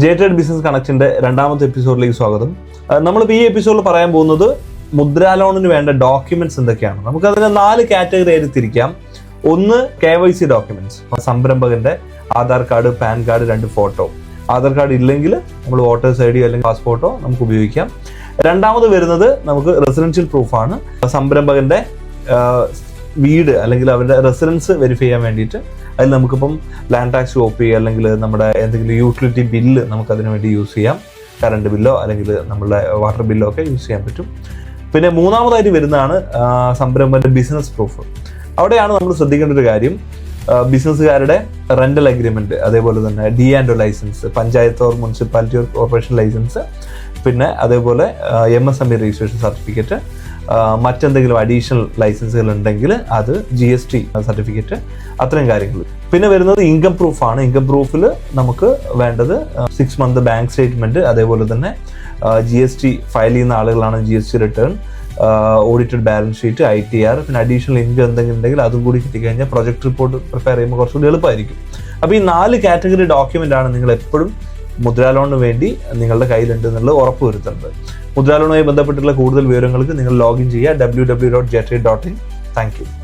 J trade business കണക്ഷന്റെ രണ്ടാമത്തെ എപ്പിസോഡിലേക്ക് സ്വാഗതം. നമ്മളിപ്പോൾ ഈ എപ്പിസോഡിൽ പറയാൻ പോകുന്നത് മുദ്രാ ലോണിന് വേണ്ട ഡോക്യുമെന്റ്സ് എന്തൊക്കെയാണ്? നമുക്ക് അതിനെ നാല് കാറ്റഗറി ആയിട്ട് തിരിക്കാം. ഒന്ന് കെ വൈ സി ഡോക്യുമെന്റ്സ് സംരംഭകന്റെ ആധാർ കാർഡ് പാൻ കാർഡ് രണ്ട് ഫോട്ടോ. ആധാർ കാർഡ് ഇല്ലെങ്കിൽ നമ്മൾ വോട്ടേഴ്സ് ഐ ഡി അല്ലെങ്കിൽ പാസ്പോർട്ടോ നമുക്ക് ഉപയോഗിക്കാം. രണ്ടാമത് വരുന്നത് നമുക്ക് റെസിഡൻഷ്യൽ പ്രൂഫാണ് സംരംഭകന്റെ വീട് അല്ലെങ്കിൽ അവരുടെ റെസിഡൻസ് വെരിഫൈ ചെയ്യാൻ വേണ്ടിയിട്ട് അതിൽ നമുക്കിപ്പം ലാൻഡ് ടാക്സ് കോപ്പി അല്ലെങ്കിൽ നമ്മുടെ എന്തെങ്കിലും യൂട്ടിലിറ്റി ബില്ല് നമുക്ക് അതിനു വേണ്ടി യൂസ് ചെയ്യാം. കറണ്ട് ബില്ലോ അല്ലെങ്കിൽ നമ്മുടെ വാട്ടർ ബില്ലോ ഒക്കെ യൂസ് ചെയ്യാൻ പറ്റും. പിന്നെ മൂന്നാമതായിട്ട് വരുന്നതാണ് സംരംഭത്തിന്റെ ബിസിനസ് പ്രൂഫ് അവിടെയാണ് നമ്മൾ ശ്രദ്ധിക്കേണ്ട ഒരു കാര്യം. ബിസിനസ്സുകാരുടെ റെന്റൽ അഗ്രിമെന്റ് അതേപോലെ തന്നെ D and licence panchayat or municipality or corporation licence പിന്നെ അതേപോലെ M S M E registration certificate മറ്റെന്തെങ്കിലും അഡീഷണൽ ലൈസൻസുകൾ ഉണ്ടെങ്കിൽ അത് ജി എസ് ടി സർട്ടിഫിക്കറ്റ് അത്രയും കാര്യങ്ങൾ. പിന്നെ വരുന്നത് ഇൻകം പ്രൂഫാണ് ഇൻകം പ്രൂഫിൽ നമുക്ക് വേണ്ടത് സിക്സ് മന്ത് ബാങ്ക് സ്റ്റേറ്റ്മെന്റ് അതേപോലെ തന്നെ ജി എസ് ടി ഫയൽ ചെയ്യുന്ന ആളുകളാണ് G S T return audited balance sheet I T R പിന്നെ അഡീഷണൽ ഇൻകം എന്തെങ്കിലും ഉണ്ടെങ്കിൽ അതും കൂടി കിട്ടിക്കഴിഞ്ഞാൽ പ്രൊജക്ട് റിപ്പോർട്ട് പ്രിപ്പയർ ചെയ്യുമ്പോൾ കുറച്ചുകൂടി എളുപ്പമായിരിക്കും. അപ്പോൾ ഈ നാല് കാറ്റഗറി ഡോക്യുമെന്റ് ആണ് നിങ്ങൾ എപ്പോഴും മുദ്രാ ലോണിന് വേണ്ടി നിങ്ങളുടെ കയ്യിലുണ്ട് എന്നുള്ളത് ഉറപ്പ് വരുത്തേണ്ടത് മുദ്രാ ബന്ധപ്പെട്ടുള്ള കൂടുതൽ വിവരങ്ങൾക്ക് നിങ്ങൾ ലോഗിൻ ചെയ്യുക W W dot jet dot in thank you